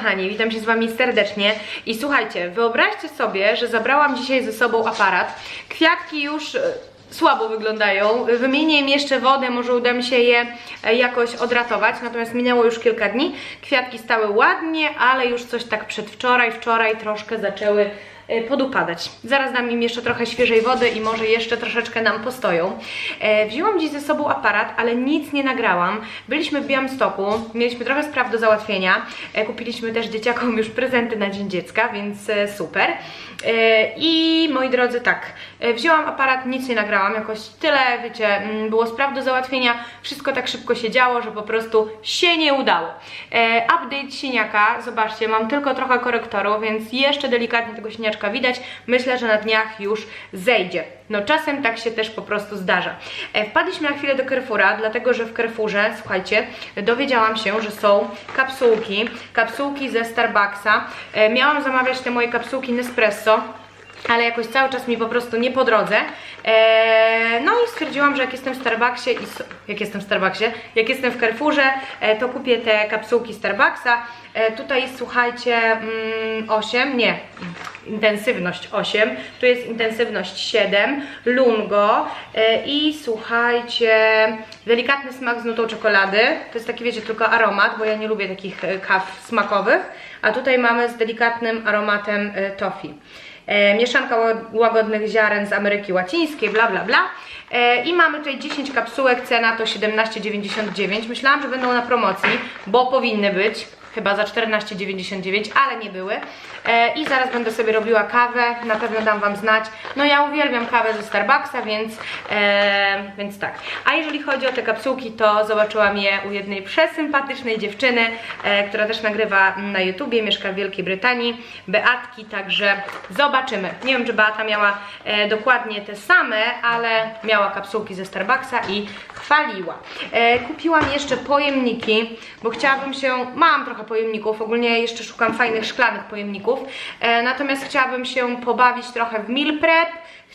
kochani, witam się z Wami serdecznie i słuchajcie, wyobraźcie sobie, że zabrałam dzisiaj ze sobą aparat. Kwiatki już e, słabo wyglądają, wymienię im jeszcze wodę, może uda mi się je e, jakoś odratować, natomiast minęło już kilka dni. Kwiatki stały ładnie, ale już coś tak przedwczoraj, wczoraj troszkę zaczęły podupadać. Zaraz dam im jeszcze trochę świeżej wody i może jeszcze troszeczkę nam postoją. E, wzięłam dziś ze sobą aparat, ale nic nie nagrałam. Byliśmy w Białymstoku, mieliśmy trochę spraw do załatwienia. E, kupiliśmy też dzieciakom już prezenty na Dzień Dziecka, więc e, super. E, I moi drodzy, tak, e, wzięłam aparat, nic nie nagrałam, jakoś tyle, wiecie, mm, było spraw do załatwienia, wszystko tak szybko się działo, że po prostu się nie udało. E, update siniaka, zobaczcie, mam tylko trochę korektoru, więc jeszcze delikatnie tego siniaczka widać. Myślę, że na dniach już zejdzie. No czasem tak się też po prostu zdarza. E, wpadliśmy na chwilę do Carrefoura, dlatego że w Carrefourze, słuchajcie, dowiedziałam się, że są kapsułki, kapsułki ze Starbucksa. E, miałam zamawiać te moje kapsułki Nespresso, ale jakoś cały czas mi po prostu nie po drodze. Eee, no i stwierdziłam, że jak jestem w Starbucksie i s- jak jestem w Starbucksie, jak jestem w Carrefourze, e, to kupię te kapsułki Starbucksa. E, tutaj jest, słuchajcie, mm, 8, nie, intensywność 8, tu jest intensywność 7, lungo e, i słuchajcie, delikatny smak z nutą czekolady. To jest taki, wiecie, tylko aromat, bo ja nie lubię takich e, kaw smakowych. A tutaj mamy z delikatnym aromatem e, toffee mieszanka ła- łagodnych ziaren z Ameryki Łacińskiej, bla bla bla. E, I mamy tutaj 10 kapsułek, cena to 17,99. Myślałam, że będą na promocji, bo powinny być. Chyba za 14,99, ale nie były. E, I zaraz będę sobie robiła kawę, na pewno dam Wam znać. No ja uwielbiam kawę ze Starbucksa, więc, e, więc tak. A jeżeli chodzi o te kapsułki, to zobaczyłam je u jednej przesympatycznej dziewczyny, e, która też nagrywa na YouTubie, mieszka w Wielkiej Brytanii, Beatki, także zobaczymy. Nie wiem, czy Beata miała e, dokładnie te same, ale miała kapsułki ze Starbucksa i chwaliła. E, kupiłam jeszcze pojemniki, bo chciałabym się, mam trochę pojemników, ogólnie jeszcze szukam fajnych szklanych pojemników, e, natomiast chciałabym się pobawić trochę w meal prep,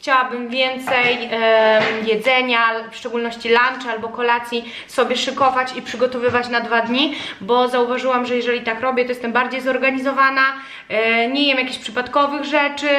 Chciałabym więcej em, jedzenia, w szczególności lunch albo kolacji sobie szykować i przygotowywać na dwa dni, bo zauważyłam, że jeżeli tak robię, to jestem bardziej zorganizowana, e, nie jem jakichś przypadkowych rzeczy,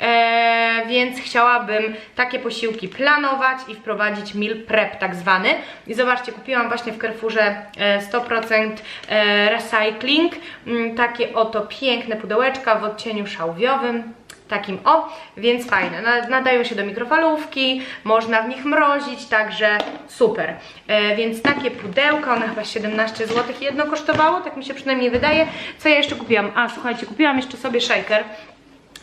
e, więc chciałabym takie posiłki planować i wprowadzić meal prep tak zwany. I zobaczcie, kupiłam właśnie w Carrefourze e, 100% e, recycling, mm, takie oto piękne pudełeczka w odcieniu szałwiowym takim o, więc fajne. Na- Nadają się do mikrofalówki, można w nich mrozić, także super. E, więc takie pudełka, one chyba 17 zł jedno kosztowało, tak mi się przynajmniej wydaje. Co ja jeszcze kupiłam? A, słuchajcie, kupiłam jeszcze sobie shaker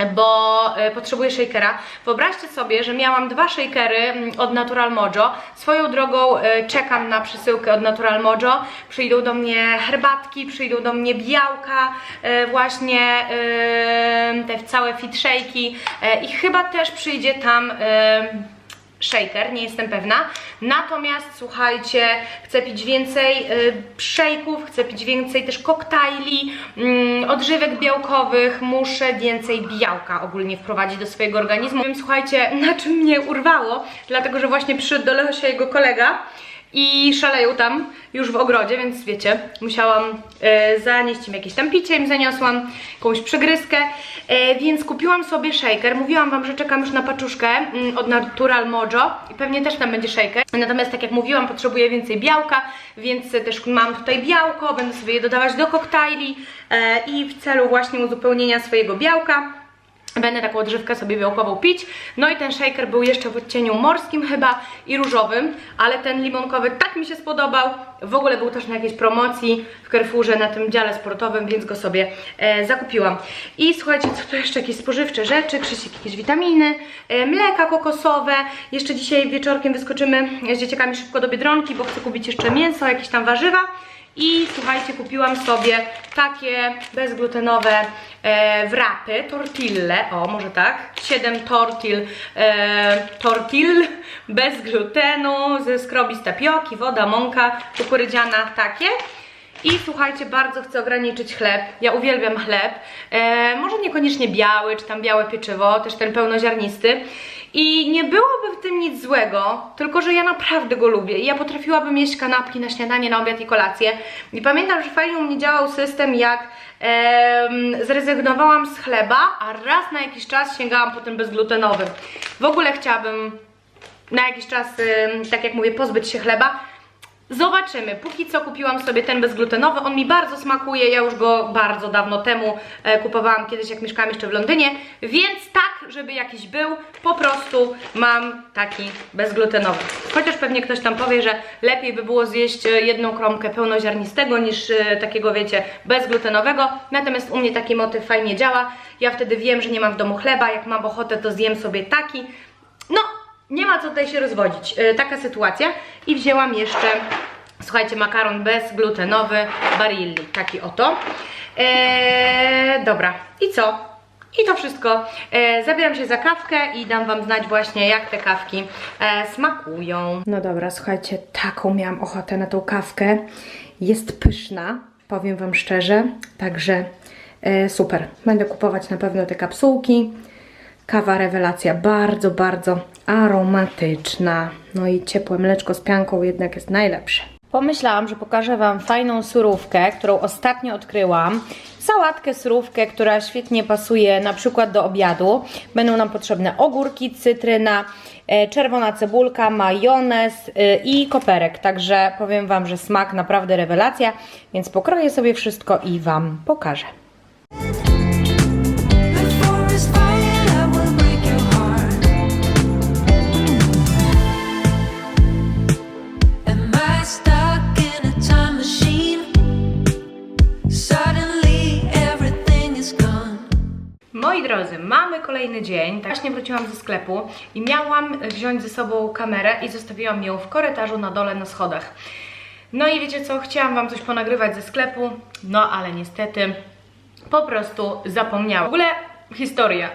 bo e, potrzebuję shakera. Wyobraźcie sobie, że miałam dwa shakery mm, od Natural Mojo. Swoją drogą e, czekam na przesyłkę od Natural Mojo. Przyjdą do mnie herbatki, przyjdą do mnie białka, e, właśnie te całe fit shake'i i chyba też przyjdzie tam shaker, nie jestem pewna. Natomiast słuchajcie, chcę pić więcej y, szejków, chcę pić więcej też koktajli, mm, odżywek białkowych, muszę więcej białka ogólnie wprowadzić do swojego organizmu. Wiem, słuchajcie, na czym mnie urwało, dlatego że właśnie przyszedł do Lechosia jego kolega i szaleją tam już w ogrodzie, więc wiecie, musiałam e, zanieść im jakieś tam picie, im zaniosłam jakąś przegryzkę, e, więc kupiłam sobie shaker. Mówiłam wam, że czekam już na paczuszkę mm, od Natural Mojo i pewnie też tam będzie shaker. Natomiast tak jak mówiłam, potrzebuję więcej białka, więc też mam tutaj białko, będę sobie je dodawać do koktajli e, i w celu właśnie uzupełnienia swojego białka Będę taką odżywkę sobie białkową pić. No i ten shaker był jeszcze w odcieniu morskim chyba i różowym, ale ten limonkowy tak mi się spodobał. W ogóle był też na jakiejś promocji w Carrefourze na tym dziale sportowym, więc go sobie e, zakupiłam. I słuchajcie, co tu jeszcze? Jakieś spożywcze rzeczy, Krzysiek jakieś witaminy, e, mleka kokosowe. Jeszcze dzisiaj wieczorkiem wyskoczymy z dzieciakami szybko do Biedronki, bo chcę kupić jeszcze mięso, jakieś tam warzywa. I słuchajcie, kupiłam sobie takie bezglutenowe e, wrapy, tortille, o może tak, 7 tortil, e, tortill bez glutenu, ze skrobi z tapioki, woda, mąka, kukurydziana, takie. I słuchajcie, bardzo chcę ograniczyć chleb. Ja uwielbiam chleb. E, może niekoniecznie biały, czy tam białe pieczywo, też ten pełnoziarnisty. I nie byłoby w tym nic złego, tylko że ja naprawdę go lubię i ja potrafiłabym jeść kanapki na śniadanie, na obiad i kolację. I pamiętam, że fajnie u mnie działał system, jak zrezygnowałam z chleba, a raz na jakiś czas sięgałam po ten bezglutenowy. W ogóle chciałabym na jakiś czas, tak jak mówię, pozbyć się chleba. Zobaczymy. Póki co kupiłam sobie ten bezglutenowy. On mi bardzo smakuje. Ja już go bardzo dawno temu e, kupowałam kiedyś, jak mieszkałam jeszcze w Londynie. Więc tak, żeby jakiś był, po prostu mam taki bezglutenowy. Chociaż pewnie ktoś tam powie, że lepiej by było zjeść e, jedną kromkę pełnoziarnistego niż e, takiego, wiecie, bezglutenowego. Natomiast u mnie taki motyw fajnie działa. Ja wtedy wiem, że nie mam w domu chleba. Jak mam ochotę, to zjem sobie taki. No, nie ma co tutaj się rozwodzić. E, taka sytuacja. I wzięłam jeszcze, słuchajcie, makaron bezglutenowy Barilli. Taki oto. E, dobra. I co? I to wszystko. E, zabieram się za kawkę i dam Wam znać właśnie, jak te kawki e, smakują. No dobra, słuchajcie, taką miałam ochotę na tą kawkę. Jest pyszna, powiem Wam szczerze. Także e, super. Będę kupować na pewno te kapsułki. Kawa rewelacja, bardzo, bardzo aromatyczna. No i ciepłe mleczko z pianką jednak jest najlepsze. Pomyślałam, że pokażę Wam fajną surówkę, którą ostatnio odkryłam. Sałatkę, surówkę, która świetnie pasuje na przykład do obiadu. Będą nam potrzebne ogórki, cytryna, e, czerwona cebulka, majonez e, i koperek. Także powiem Wam, że smak naprawdę rewelacja, więc pokroję sobie wszystko i Wam pokażę. Drodzy, mamy kolejny dzień. Tak Właśnie wróciłam ze sklepu i miałam wziąć ze sobą kamerę i zostawiłam ją w korytarzu na dole na schodach. No i wiecie co, chciałam Wam coś ponagrywać ze sklepu, no ale niestety po prostu zapomniałam. W ogóle historia.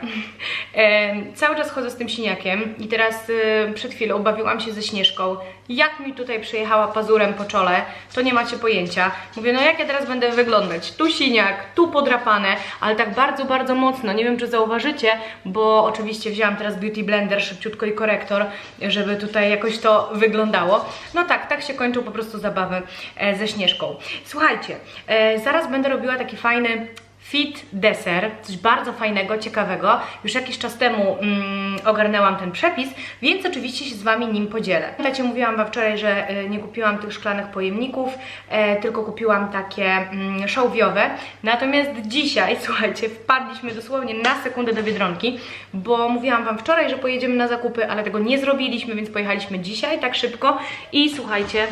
E, cały czas chodzę z tym siniakiem i teraz e, przed chwilą bawiłam się ze Śnieżką. Jak mi tutaj przejechała pazurem po czole, to nie macie pojęcia. Mówię, no jak ja teraz będę wyglądać? Tu siniak, tu podrapane, ale tak bardzo, bardzo mocno. Nie wiem, czy zauważycie, bo oczywiście wzięłam teraz Beauty Blender szybciutko i korektor, żeby tutaj jakoś to wyglądało. No tak, tak się kończą po prostu zabawy e, ze Śnieżką. Słuchajcie, e, zaraz będę robiła taki fajny Fit deser, coś bardzo fajnego, ciekawego. Już jakiś czas temu mm, ogarnęłam ten przepis, więc oczywiście się z Wami nim podzielę. Pamiętacie, mówiłam Wam wczoraj, że y, nie kupiłam tych szklanych pojemników, e, tylko kupiłam takie mm, szałwiowe. Natomiast dzisiaj, słuchajcie, wpadliśmy dosłownie na sekundę do Biedronki, bo mówiłam Wam wczoraj, że pojedziemy na zakupy, ale tego nie zrobiliśmy, więc pojechaliśmy dzisiaj tak szybko i słuchajcie,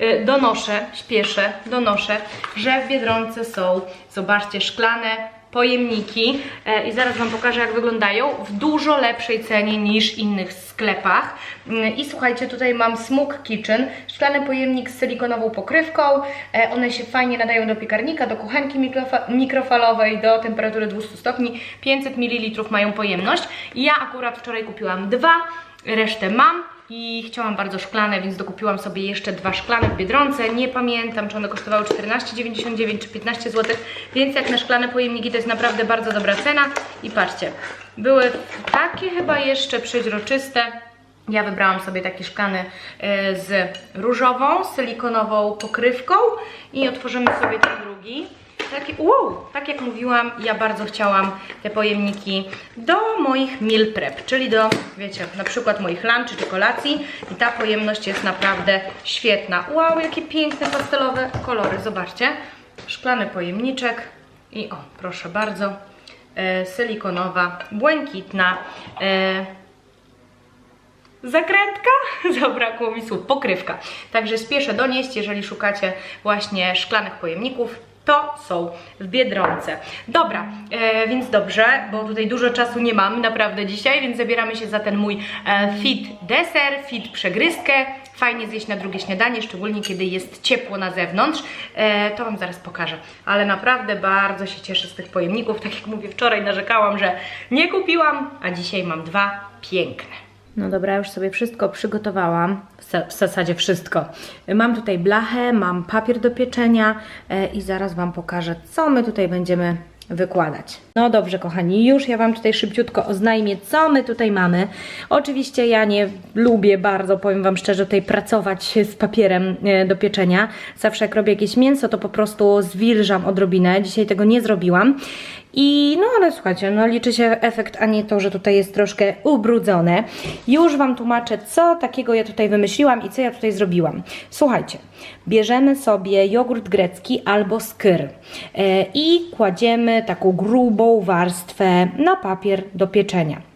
y, donoszę, śpieszę, donoszę, że w Biedronce są, zobaczcie, szklane pojemniki. E, i zaraz Wam pokażę jak wyglądają. W dużo lepszej cenie niż innych sklepach. Mm, i słuchajcie, tutaj mam Smug Kitchen, szklany pojemnik z silikonową pokrywką, E, one się fajnie nadają do piekarnika, do kuchenki mikrofa- mikrofalowej, do temperatury 200 stopni, 500 ml mają pojemność. Ja akurat wczoraj kupiłam dwa, resztę mam i chciałam bardzo szklane, więc dokupiłam sobie jeszcze dwa szklane w Biedronce. Nie pamiętam, czy one kosztowały 14,99 czy 15 zł, więc jak na szklane pojemniki to jest naprawdę bardzo dobra cena. I patrzcie, były takie chyba jeszcze przeźroczyste. Ja wybrałam sobie taki szklany e, z różową, silikonową pokrywką i otworzymy sobie ten drugi. Wow, tak jak mówiłam, ja bardzo chciałam te pojemniki do moich meal prep, czyli do, wiecie, na przykład moich lunch czy kolacji i ta pojemność jest naprawdę świetna. Wow, jakie piękne pastelowe kolory, zobaczcie. Szklany pojemniczek i o, proszę bardzo, e, silikonowa, błękitna, e, Zakrętka? Zabrakło mi słów. Pokrywka. Także spieszę donieść, jeżeli szukacie właśnie szklanych pojemników, to są w Biedronce. Dobra, e, więc dobrze, bo tutaj dużo czasu nie mam naprawdę dzisiaj, więc zabieramy się za ten mój e, fit deser, fit przegryzkę. Fajnie zjeść na drugie śniadanie, szczególnie kiedy jest ciepło na zewnątrz. E, to Wam zaraz pokażę. Ale naprawdę bardzo się cieszę z tych pojemników. Tak jak mówię, wczoraj narzekałam, że nie kupiłam, a dzisiaj mam dwa piękne. No dobra, już sobie wszystko przygotowałam. W za- W zasadzie wszystko. Mam tutaj blachę, mam papier do pieczenia e, i zaraz Wam pokażę, co my tutaj będziemy wykładać. No dobrze, kochani, już ja Wam tutaj szybciutko oznajmię, co my tutaj mamy. Oczywiście ja nie lubię bardzo, powiem Wam szczerze, tutaj pracować z papierem e, do pieczenia. Zawsze jak robię jakieś mięso, to po prostu zwilżam odrobinę. Dzisiaj tego nie zrobiłam. I no ale słuchajcie, no liczy się efekt, a nie to, że tutaj jest troszkę ubrudzone. Już Wam tłumaczę, co takiego ja tutaj wymyśliłam i co ja tutaj zrobiłam. Słuchajcie, bierzemy sobie jogurt grecki albo skyr e, i kładziemy taką grubą warstwę na papier do pieczenia.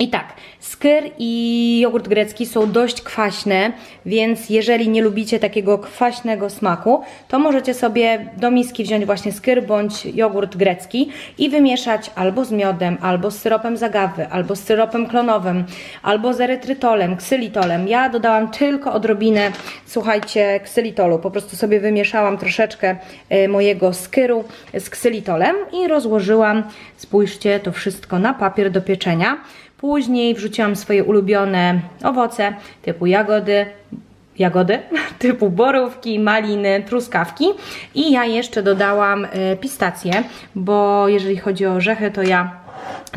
I tak, skyr i jogurt grecki są dość kwaśne, więc jeżeli nie lubicie takiego kwaśnego smaku, to możecie sobie do miski wziąć właśnie skyr bądź jogurt grecki i wymieszać albo z miodem, albo z syropem z agawy, albo z syropem klonowym, albo z erytrytolem, ksylitolem. Ja dodałam tylko odrobinę, słuchajcie, ksylitolu. Po prostu sobie wymieszałam troszeczkę e, mojego skyru z ksylitolem i rozłożyłam, spójrzcie, to wszystko na papier do pieczenia. Później wrzuciłam swoje ulubione owoce typu jagody, jagody typu borówki, maliny, truskawki i ja jeszcze dodałam e, pistacje, bo jeżeli chodzi o orzechy, to ja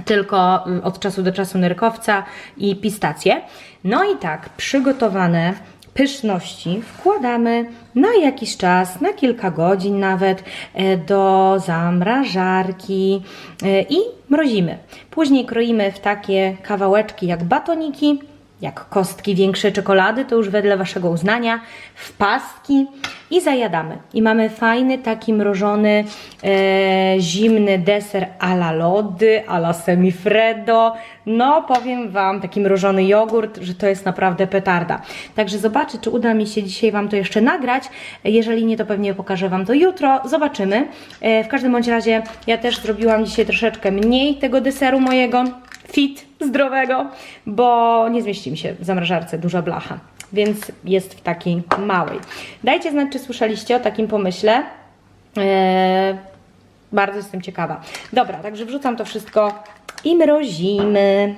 tylko y, od czasu do czasu nerkowca i pistacje. No i tak, przygotowane pyszności wkładamy na jakiś czas, na kilka godzin nawet e, do zamrażarki e, i mrozimy. Później kroimy w takie kawałeczki jak batoniki, jak kostki większe czekolady, to już wedle Waszego uznania, w pastki i zajadamy. I mamy fajny, taki mrożony, e, zimny deser a la lody, a la semifreddo. No, powiem Wam, taki mrożony jogurt, że to jest naprawdę petarda. Także zobaczę, czy uda mi się dzisiaj Wam to jeszcze nagrać. Jeżeli nie, to pewnie pokażę Wam to jutro. Zobaczymy. E, w każdym bądź razie ja też zrobiłam dzisiaj troszeczkę mniej tego deseru mojego fit, zdrowego, bo nie zmieści mi się w zamrażarce duża blacha, więc jest w takiej małej. Dajcie znać, czy słyszeliście o takim pomyśle. Eee, bardzo jestem ciekawa. Dobra, także wrzucam to wszystko i mrozimy.